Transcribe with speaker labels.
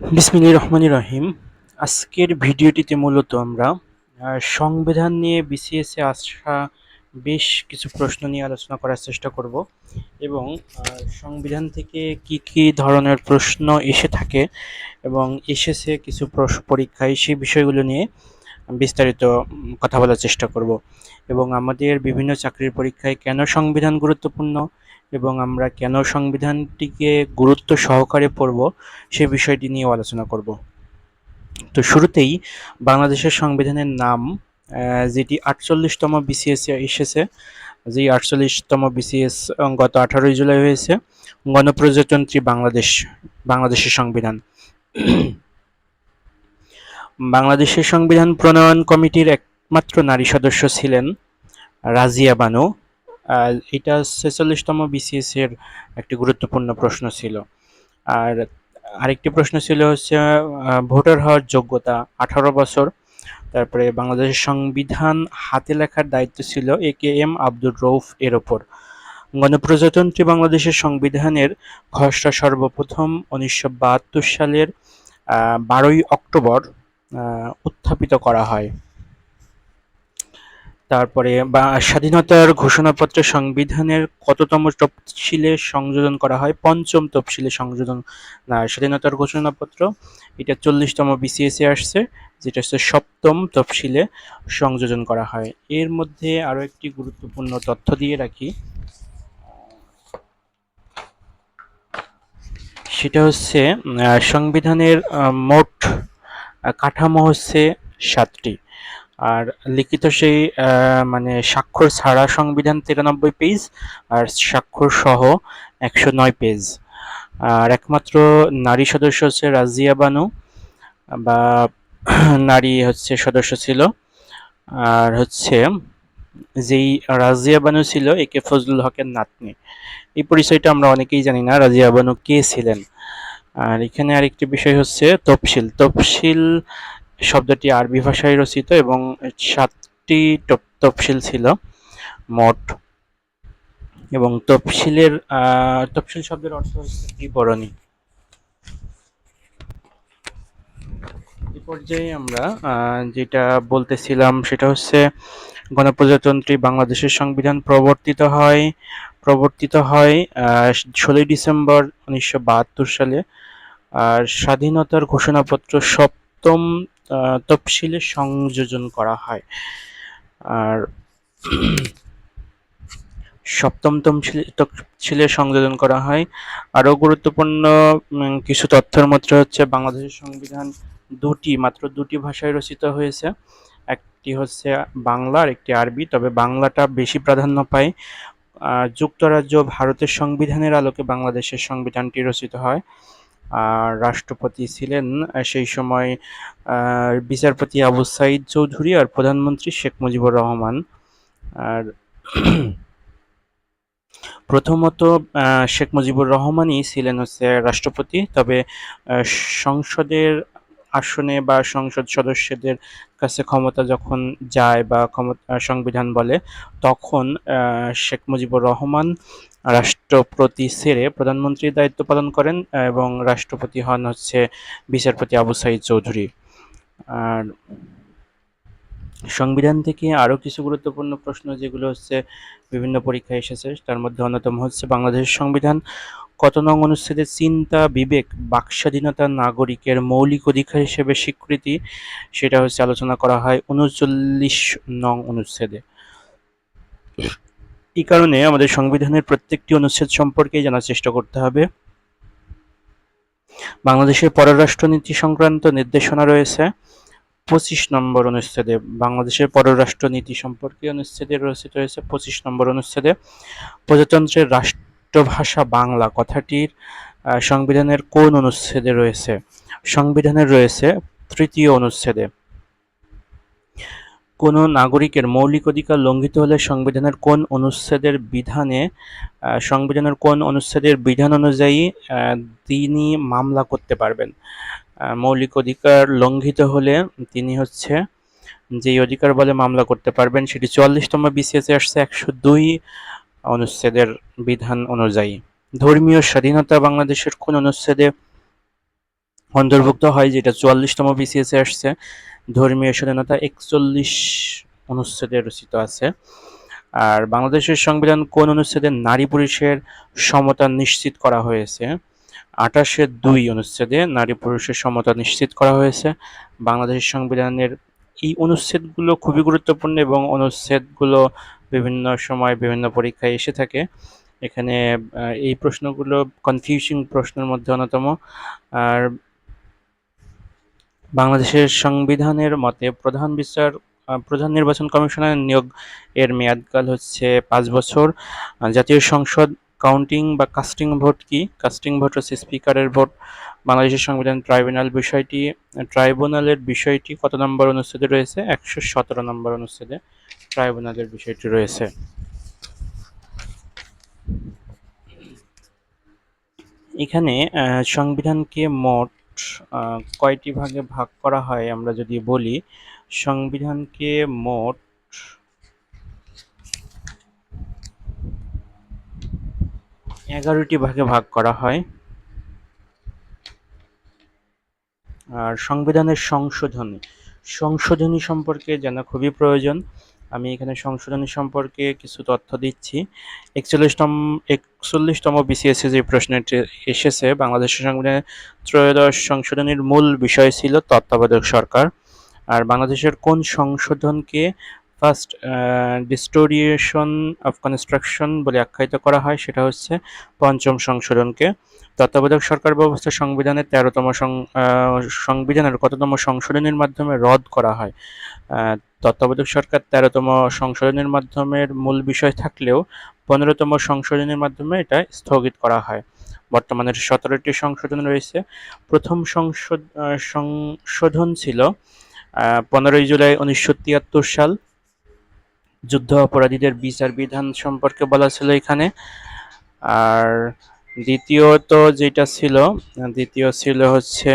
Speaker 1: বিসমিল্লাহ রহমানির রহিম। আজকের ভিডিওটিতে মূলত আমরা সংবিধান নিয়ে বিসিএসে আসা বেশ কিছু প্রশ্ন নিয়ে আলোচনা করার চেষ্টা করব এবং সংবিধান থেকে কি কি ধরনের প্রশ্ন এসে থাকে এবং এসেছে কিছু পরীক্ষায় সেই বিষয়গুলো নিয়ে বিস্তারিত কথা বলার চেষ্টা করব। এবং আমাদের বিভিন্ন চাকরির পরীক্ষায় কেন সংবিধান গুরুত্বপূর্ণ? এবং আমরা কেন সংবিধানটিকে গুরুত্ব সহকারে পড়ব সে বিষয়টি নিয়েও আলোচনা করব। তো শুরুতেই বাংলাদেশের সংবিধানের নাম যেটি আটচল্লিশতম বিসিএস এসেছে যে আটচল্লিশতম বিসিএস গত আঠারোই জুলাই হয়েছে, গণপ্রজাতন্ত্রী বাংলাদেশ, বাংলাদেশের সংবিধান। বাংলাদেশের সংবিধান প্রণয়ন কমিটির একমাত্র নারী সদস্য ছিলেন রাজিয়া বানু। এটা ছেচল্লিশতম বিসিএস এর একটি গুরুত্বপূর্ণ প্রশ্ন ছিল। আর আরেকটি প্রশ্ন ছিল হচ্ছে ভোটার হওয়ার যোগ্যতা আঠারো বছর। তারপরে বাংলাদেশের সংবিধান হাতে লেখার দায়িত্ব ছিল A K M Abdur Rouf এর ওপর। গণপ্রজাতন্ত্রী বাংলাদেশের সংবিধানের খসড়া সর্বপ্রথম উনিশশো বাহাত্তর সালের বারোই অক্টোবর উত্থাপিত করা হয়। তারপরে বা স্বাধীনতার ঘোষণাপত্রে সংবিধানের কততম তফসিলে সংযোজন করা হয়? পঞ্চম তফসিলে সংযোজন, না, স্বাধীনতার ঘোষণাপত্র। এটা চল্লিশতম বিসিএস আসছে, যেটা হচ্ছে সপ্তম তফসিলে সংযোজন করা হয়। এর মধ্যে আরও একটি গুরুত্বপূর্ণ তথ্য দিয়ে রাখি। সেটা হচ্ছে সংবিধানের মোট কাঠামো হচ্ছে সাতটি। আর লিখিত সেই মানে স্বাক্ষর ছাড়া সংবিধান তিরানব্বই পেজ আর স্বাক্ষর সহ একশো নয় পেজ। আর একমাত্র নারী সদস্য হচ্ছে রাজিয়া বানু, বা নারী হচ্ছে সদস্য ছিল। আর হচ্ছে যেই রাজিয়া বানু ছিল, এ কে ফজলুল হকের নাতনি। এই পরিচয়টা আমরা অনেকেই জানি না, রাজিয়া বানু কে ছিলেন। আর এখানে আরেকটি বিষয় হচ্ছে তফসিল তফসিল শব্দটি আরবি ভাষায় রচিত এবং সাতটি তফসিল ছিল, মোট। এবং তফসিলের তফসিল শব্দের অর্থ হচ্ছে বিবরণী। এই পর্যায়ে আমরা যেটা বলতেছিলাম সেটা হচ্ছে গণপ্রজাতন্ত্রী বাংলাদেশের সংবিধান প্রবর্তিত হয় প্রবর্তিত হয় ষোলোই ডিসেম্বর উনিশশো বাহাত্তর সালে। আর স্বাধীনতার ঘোষণাপত্র সপ্তম তফসিলে সংযোজন করা হয়। আর সপ্তম তফসিলে সংযোজন করা হয়। আরও গুরুত্বপূর্ণ কিছু তথ্যের মধ্যে হচ্ছে বাংলাদেশের সংবিধান দুটি, মাত্র দুটি ভাষায় রচিত হয়েছে। একটি হচ্ছে বাংলা, আর একটি আরবি। তবে বাংলাটা বেশি প্রাধান্য পায়। যুক্তরাজ্য ভারতের সংবিধানের আলোকে বাংলাদেশের সংবিধানটি রচিত হয়। রাষ্ট্রপতি ছিলেন সেই সময় বিচারপতি আবু সাইদ চৌধুরী আর প্রধানমন্ত্রী শেখ মুজিবুর রহমান। আর প্রথমত শেখ মুজিবুর রহমানই ছিলেন হচ্ছে রাষ্ট্রপতি। তবে সংসদের আসনে বা সংসদ সদস্যদের কাছে ক্ষমতা যখন যায় বা ক্ষমতা, সংবিধান বলে, তখন শেখ মুজিবুর রহমান রাষ্ট্রপতি ছেড়ে প্রধানমন্ত্রীর দায়িত্ব পালন করেন এবং রাষ্ট্রপতি হন হচ্ছে বিচারপতি আবু সাইদ চৌধুরী। আর সংবিধান থেকে আরও কিছু গুরুত্বপূর্ণ প্রশ্ন, যেগুলো হচ্ছে বিভিন্ন পরীক্ষায় এসেছে, তার মধ্যে অন্যতম হচ্ছে বাংলাদেশের সংবিধান। কত নং অনুচ্ছেদে চিন্তা, বিবেক, বাকস্বাধীনতা, নাগরিকের মৌলিক অধিকার হিসেবে স্বীকৃতি, সেটা হচ্ছে আলোচনা করা হয় উনচল্লিশ নং অনুচ্ছেদে। এই কারণে আমাদের সংবিধানের প্রত্যেকটি অনুচ্ছেদ সম্পর্কেই জানার চেষ্টা করতে হবে। বাংলাদেশের পররাষ্ট্রনীতি সংক্রান্ত নির্দেশনা রয়েছে। পঁচিশ নম্বর অনুচ্ছেদে, বাংলাদেশের পররাষ্ট্র নীতি সম্পর্কে অনুচ্ছেদে রচিত রয়েছে পঁচিশ নম্বর অনুচ্ছেদে। প্রজাতন্ত্রের রাষ্ট্রভাষা বাংলা কথাটির সংবিধানের কোন অনুচ্ছেদে রয়েছে? সংবিধানের রয়েছে তৃতীয় অনুচ্ছেদে। কোনো নাগরিকের মৌলিক অধিকার লঙ্ঘিত হলে সংবিধানের কোন অনুচ্ছেদের বিধানে সংবিধানের কোন অনুচ্ছেদের বিধান অনুযায়ী তিনি মামলা করতে পারবেন। মৌলিক অধিকার লঙ্ঘিত হলে তিনি হচ্ছে যেই অধিকার বলে মামলা করতে পারবেন, সেটি চুয়াল্লিশতম বিসিএসে আসছে একশো দুই অনুচ্ছেদের বিধান অনুযায়ী। ধর্মীয় স্বাধীনতা বাংলাদেশের কোন অনুচ্ছেদে অন্তর্ভুক্ত হয়, যেটা চুয়াল্লিশতম বিসিএসে আসছে। ধর্মীয় স্বাধীনতা একচল্লিশ অনুচ্ছেদে রচিত আছে। আর বাংলাদেশের সংবিধান কোন অনুচ্ছেদে নারী পুরুষের সমতা নিশ্চিত করা হয়েছে? আঠাশের দুই অনুচ্ছেদে নারী পুরুষের সমতা নিশ্চিত করা হয়েছে। বাংলাদেশের সংবিধানের এই অনুচ্ছেদগুলো খুবই গুরুত্বপূর্ণ এবং অনুচ্ছেদগুলো বিভিন্ন সময় বিভিন্ন পরীক্ষায় এসে থাকে। এখানে এই প্রশ্নগুলো কনফিউজিং প্রশ্নের মধ্যে অন্যতম। আর বাংলাদেশের সংবিধানের মতে প্রধান বিচার প্রধান নির্বাচন কমিশনের নিয়োগ এর মেয়াদকাল হচ্ছে পাঁচ বছর। জাতীয় সংসদ কাউন্টিং বা কাস্টিং ভোট কি? কাস্টিং ভোট হচ্ছে স্পিকারের ভোট। বাংলাদেশের সংবিধান ট্রাইব্যুনাল বিষয়টি ট্রাইব্যুনালের বিষয়টি কত নম্বর অনুচ্ছেদে রয়েছে? একশো সতেরো নম্বর অনুচ্ছেদে ট্রাইব্যুনালের বিষয়টি রয়েছে। এখানে সংবিধানকে মোট কয়টি ভাগে ভাগ করা হয় আমরা যদি বলি? সংবিধানকে মোট এগারোটি ভাগে ভাগ করা হয়। আর সংবিধানের সংশোধনী। সংশোধনী সম্পর্কে জানা খুবই প্রয়োজন। আমি এখানে সংশোধনী সম্পর্কে কিছু তথ্য দিচ্ছি। একচল্লিশতম একচল্লিশতম বিসিএসসি যে প্রশ্নটি এসেছে বাংলাদেশের সংবিধানে ত্রয়োদশ সংশোধনীর মূল বিষয় ছিল তত্ত্বাবধায়ক সরকার। আর বাংলাদেশের কোন সংশোধনকে ফার্স্ট ডিস্টোরিয়েশন অফ কনস্ট্রাকশন বলে আখ্যায়িত করা হয়, সেটা হচ্ছে পঞ্চম সংশোধনকে। তত্ত্বাবধায়ক সরকার ব্যবস্থা সংবিধানের তেরোতম সংবিধানের কততম সংশোধনীর মাধ্যমে রদ করা হয়? তত্ত্বাবধায়ক সরকার তেরোতম সংশোধনের মাধ্যমের মূল বিষয় থাকলেও পনেরোতম সংশোধনের মাধ্যমে এটা স্থগিত করা হয়। বর্তমানে সতেরোটি সংশোধন রয়েছে। প্রথম সংশোধ সংশোধন ছিল পনেরোই জুলাই উনিশশো তিয়াত্তর সাল। যুদ্ধ অপরাধীদের বিচার বিধান সম্পর্কে বলা ছিল এখানে। আর দ্বিতীয়ত যেটা ছিল, দ্বিতীয় ছিল হচ্ছে